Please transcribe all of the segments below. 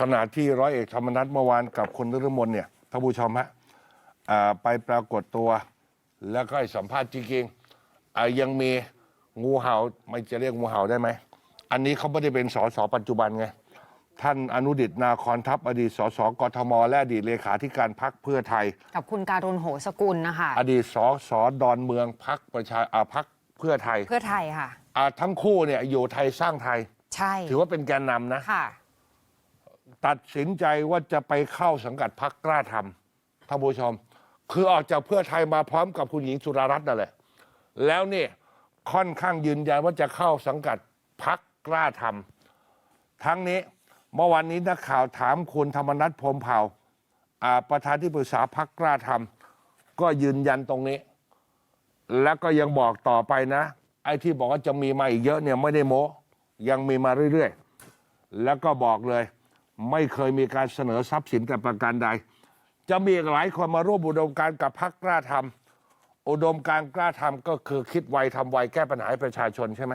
ขณะที่ร้อยเอกธรรมนัฐเมื่อวานกับคุณนฤมลเนี่ยท่านผู้ชมฮะอ่าไปปรากฏตัว แล้วก็ให้สัมภาษณ์จริงๆอ่ายังมีงูเห่าไม่จะเรียกงูเห่าได้ไหม อันนี้เขาไม่ได้เป็นสสปัจจุบันไง ท่านอนุดิตนาคอนทัพอดีตสสกทม และอดีตเลขาธิการพักเพื่อไทย กับคุณการุณโหสกุลนะคะ อดีตสสดอนเมืองพักประชาอ่าพักเพื่อไทยเพื่อไทยค่ะ อ่าทั้งคู่เนี่ยอยู่ไทยสร้างไทย ใช่ถือว่าเป็นแกนนำนะ ค่ะ ตัดสินใจว่าจะไปเข้าสังกัดพักกล้าทำท่านผู้ชม คือออกจากเพื่อไทยมาพร้อมกับคุณหญิงสุดารัตน์นั่นแหละ แล้วนี่ค่อนข้างยืนยันว่าจะเข้าสังกัดพักกล้าทำทั้งนี้เมื่อวานนี้นักข่าวถามคุณธรรมนัฐพรมเผ่าอ่าประธานที่ปรึกษาพักกล้าทำก็ยืนยันตรงนี้ แล้วก็ยังบอกต่อไปนะ ไอ้ที่บอกว่าจะมีมาอีกเยอะเนี่ยไม่ได้โม้ยังมีมาเรื่อยๆ แล้วก็บอกเลย ไม่เคยมีการเสนอทรัพย์สินแต่ประการใด จะมีหลายคนมาร่วมอุดมการกับพักกล้าทำอุดมการกล้าทำก็คือคิดไวทำไวแก้ปัญหาให้ประชาชนใช่ไหม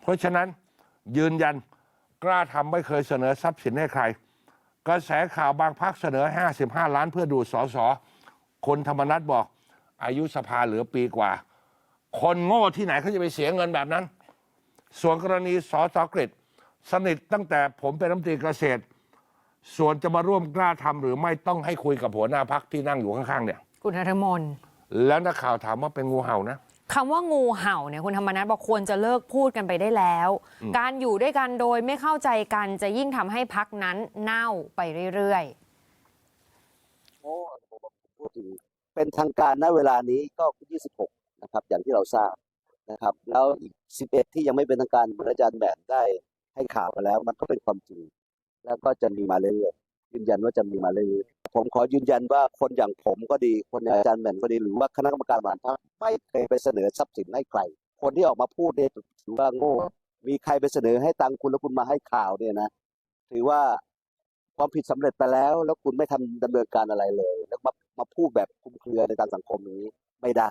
เพราะฉะนั้นยืนยันกล้าทำไม่เคยเสนอทรัพย์สินให้ใคร กระแสข่าวบางพักเสนอ 55 ล้านเพื่อดูสอสอคนธรรมนัฐบอก อายุสภาเหลือปีกว่า คนโง่ที่ไหนเขาจะไปเสียเงินแบบนั้น ส่วนกรณีสอสอกฤษสนิทตั้งแต่ผมเป็นรัฐมนตรีเกษตร ส่วนจะมาร่วมกล้าทำหรือไม่ต้องให้คุยกับหัวหน้าพักที่นั่งอยู่ข้างๆเนี่ย คุณนรมน แล้วนักข่าวถามว่าเป็นงูเห่านะ คำว่างูเห่าเนี่ยคุณธรรมนัฐบอกควรจะเลิกพูดกันไปได้แล้ว การอยู่ด้วยกันโดยไม่เข้าใจกันจะยิ่งทำให้พักนั้นเน่าไปเรื่อยโอ้ผมพูดถึงเป็นทางการณเวลานี้ก็ 26 นะครับ อย่างที่เราทราบนะครับ แล้วอีก 11 ที่ยังไม่เป็นทางการเหมือนอาจารย์แบนได้ให้ข่าวมาแล้ว มันก็เป็นความจริง แล้วก็จะมีมาเรื่อยๆยืนยันว่าจะมีมาเรื่อยๆผมขอยืนยันว่าคนอย่างผมก็ดี คนอย่างอาจารย์แบนก็ดีหรือว่าคณะกรรมการบริหารพรรคไม่เคยไปเสนอทรัพย์สินให้ใคร คนที่ออกมาพูดเนี่ยถือว่าโง่ มีใครไปเสนอให้ตังคุณแล้วคุณมาให้ข่าวเนี่ยนะถือว่าความผิดสำเร็จไปแล้ว แล้วคุณไม่ทำดำเนินการอะไรเลย แล้วมามาพูดแบบคลุมเครือในทางสังคมนี้ไม่ได้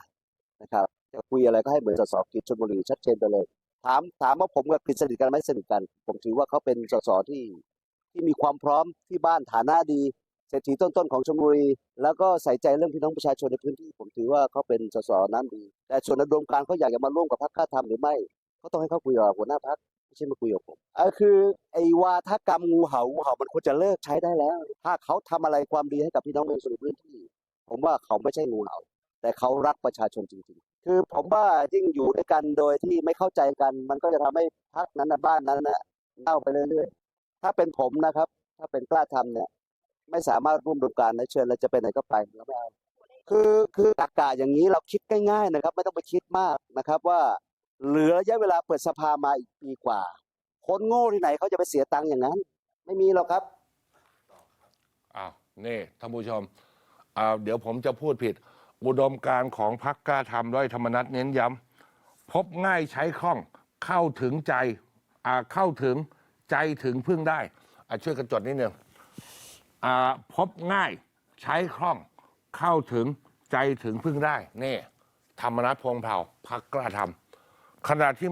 นะครับจะคุยอะไรก็ให้เหมือนสสกิจชลบุรีชัดเจนไปเลย ถามถามว่าผมกับกิจสนิทกันไหมสนิทกัน ผมถือว่าเขาเป็นสสที่ ที่มีความพร้อมที่บ้านฐานะดีเศรษฐีต้นๆของชลบุรี แล้วก็ใส่ใจเรื่องพี่น้องประชาชนในพื้นที่ผมถือว่าเขาเป็นสสน้ำดี แต่ส่วนอุดมการเขาอยากจะมาร่วมกับพรรคกล้าทำหรือไม่ก็ต้องให้เขาคุยกับหัวหน้าพรรคไม่ใช่มาคุยกับผมเออคือไอ้วาทกรรมงูเห่างูเห่ามันควรจะเลิกใช้ได้แล้ว ถ้าเขาทำอะไรความดีให้กับพี่น้องประชาชนในพื้นที่ ผมว่าเขาไม่ใช่งูเห่าแต่เขารักประชาชนจริงๆ คือผมว่ายิ่งอยู่ด้วยกันโดยที่ไม่เข้าใจกัน มันก็จะทำให้พักนั้นบ้านนั้นน่ะเน่าไปเรื่อยๆ ถ้าเป็นผมนะครับ ถ้าเป็นกล้าทำเนี่ย ไม่สามารถร่วมดมการนะเชิญเราจะไปไหนก็ไปเราไม่เอาคือคือตรกกะอย่างนี้เราคิดง่ายๆนะครับ ไม่ต้องไปคิดมากนะครับ ว่าเหลือระยะเวลาเปิดสภามาอีกปีกว่า คนโง่ที่ไหนเขาจะไปเสียตังค์อย่างนั้น ไม่มีหรอกครับอ้าวนี่ท่านผู้ชมอ่าเดี๋ยวผมจะพูดผิด อุดมการของพักกล้าทำร้อยธรรมนัฐเน้นย้ำพบง่ายใช้คล่องเข้าถึงใจอ่าเข้าถึง ใจถึงพึ่งได้อ่าช่วยกันจดนิดนึงอ่าพบง่ายใช้คล่องเข้าถึงใจถึงพึ่งได้นี่ธรรมนัฐพงษ์เผ่าพักกล้าทำขณะที่เมื่อ